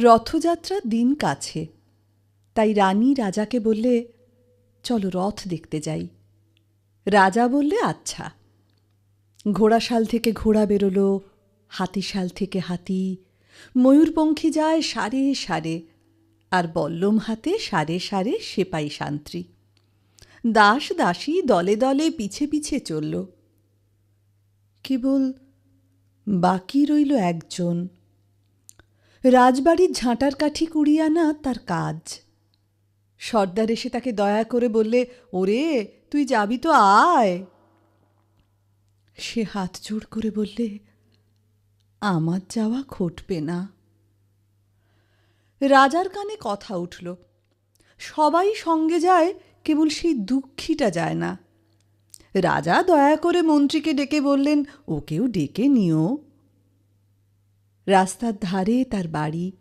রথযাত্রার দিন কাছে। তাই রানী রাজাকে বললে, চলো রথ দেখতে যাই। রাজা বললে আচ্ছা। ঘোড়াশাল থেকে ঘোড়া বেরোলো, হাতিশাল থেকে হাতি, ময়ূরপঙ্খী যায় সারে সারে, আর বল্লম হাতে সারে সারে সেপাই শান্ত্রী দাস দাসী দলে দলে পিছে পিছে চলল। কেবল বাকি রইল একজন। রাজবাড়ির ঝাঁটার কাঠি কুড়িয়ে আনা তার কাজ। সর্দার এসে তাকে দয়া করে বললে, ওরে, তুই যাবি তো আয়। সে হাত জোড় করে বললে, আমার যাওয়া ঘটবে না। রাজার কানে কথা উঠল। সবাই সঙ্গে যায়, কেবল সেই দুঃখীটা যায় না। রাজা দয়া করে মন্ত্রীকে ডেকে বললেন, ওকেও ডেকে নিও। রাস্তার ধারে তার বাড়ি।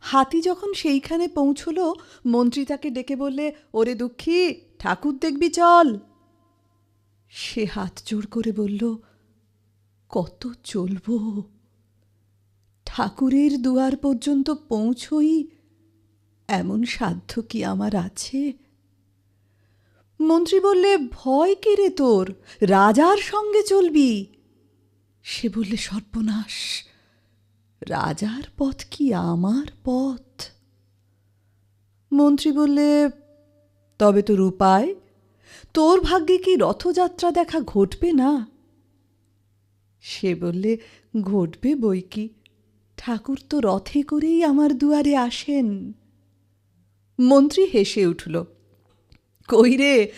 হাতি যখন সেইখানে পৌঁছল, মন্ত্রী তাকে ডেকে বললে, ওরে দুঃখী, ঠাকুর দেখবি চল। সে হাত জোড় করে বলল, কত চলব। ঠাকুরের দুয়ার পর্যন্ত পৌঁছই, এমন সাধ্য কি আমার আছে? মন্ত্রী বললে, ভয় কে রে তোর? রাজার সঙ্গে চলবি। সে বললে, সর্বনাশ। রাজার পথ কি আমার পথ? মন্ত্রী বললে, তবে তোর উপায়। তোর ভাগ্যে কি রথযাত্রা দেখা ঘটবে না? সে বললে, ঘটবে বই কি। ঠাকুর তো রথে করেই আমার দুয়ারে আসেন। মন্ত্রী হেসে উঠল, কই রে